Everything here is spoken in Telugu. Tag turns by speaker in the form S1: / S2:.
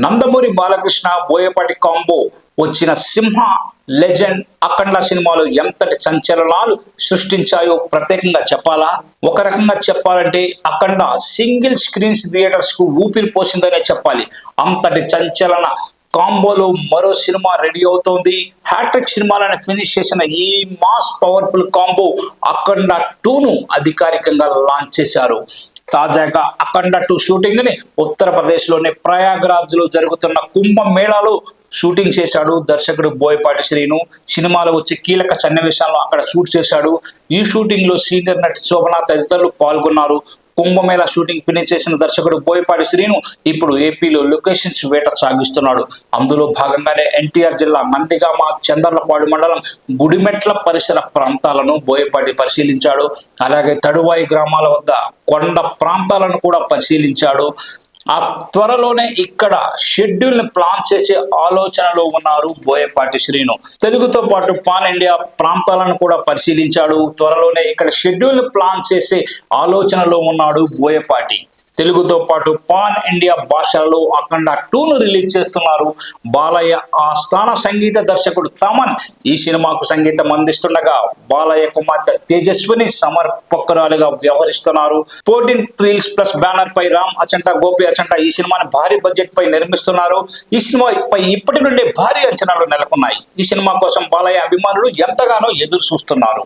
S1: నందమూరి బాలకృష్ణ బోయపాటి కాంబో వచ్చిన సింహ లెజెండ్ అఖండ సినిమాలు ఎంతటి సంచలనాలు సృష్టించాయో ప్రత్యేకంగా చెప్పాలా? ఒక రకంగా చెప్పాలంటే అఖండ సింగిల్ స్క్రీన్స్ థియేటర్స్కు ఊపిరి పోసిందనే చెప్పాలి. అంతటి సంచలన కాంబోలో మరో సినిమా రెడీ అవుతోంది. హ్యాట్రిక్ సినిమాలను ఫినిష్ చేసిన ఈ మాస్ పవర్ఫుల్ కాంబో అఖండ టూను అధికారికంగా లాంచ్ చేశారు. తాజాగా అఖండ టూ షూటింగ్ని ఉత్తరప్రదేశ్లోని ప్రయాగ్రాజ్లో జరుగుతున్న కుంభమేళాలో షూటింగ్ చేశాడు దర్శకుడు బోయపాటి శ్రీను. సినిమాలో వచ్చే కీలక సన్నివేశాలను అక్కడ షూట్ చేశాడు. ఈ షూటింగ్లో సీనియర్ నటి శోభన తదితరులు పాల్గొన్నారు. కుంభమేళ షూటింగ్ ఫినిష్ చేసిన దర్శకుడు బోయపాటి శ్రీను ఇప్పుడు ఏపీలో లొకేషన్స్ వేట సాగిస్తున్నాడు. అందులో భాగంగానే ఎన్టీఆర్ జిల్లా మందిగామ చందర్లపాడు మండలం గుడిమెట్ల పరిసర ప్రాంతాలను బోయపాటి పరిశీలించాడు. అలాగే తడువాయి గ్రామాల వద్ద కొండ ప్రాంతాలను కూడా పరిశీలించాడు. ఆ త్వరలోనే ఇక్కడ షెడ్యూల్ని ప్లాన్ చేసే ఆలోచనలో ఉన్నారు బోయపాటి శ్రీను. తెలుగుతో పాటు పాన్ ఇండియా ప్రాంతాలను కూడా పరిశీలించాడు. త్వరలోనే ఇక్కడ షెడ్యూల్ని ప్లాన్ చేసే ఆలోచనలో ఉన్నాడు బోయపాటి. తెలుగుతో పాటు పాన్ ఇండియా భాషలలో అఖండ టూను రిలీజ్ చేస్తున్నారు. బాలయ్య ఆ స్థాన సంగీత దర్శకుడు తమన్ ఈ సినిమాకు సంగీతం అందిస్తుండగా బాలయ్య కుమార్తె తేజస్విని సమర్పకురాలుగా వ్యవహరిస్తున్నారు. ఫోర్టీన్ రీల్స్ ప్లస్ బ్యానర్ పై రామ్ అచంట గోపి అచంట ఈ సినిమాని భారీ బడ్జెట్ పై నిర్మిస్తున్నారు. ఈ సినిమా పై ఇప్పటి నుండి భారీ అంచనాలు నెలకొన్నాయి. ఈ సినిమా కోసం బాలయ్య అభిమానులు ఎంతగానో ఎదురు చూస్తున్నారు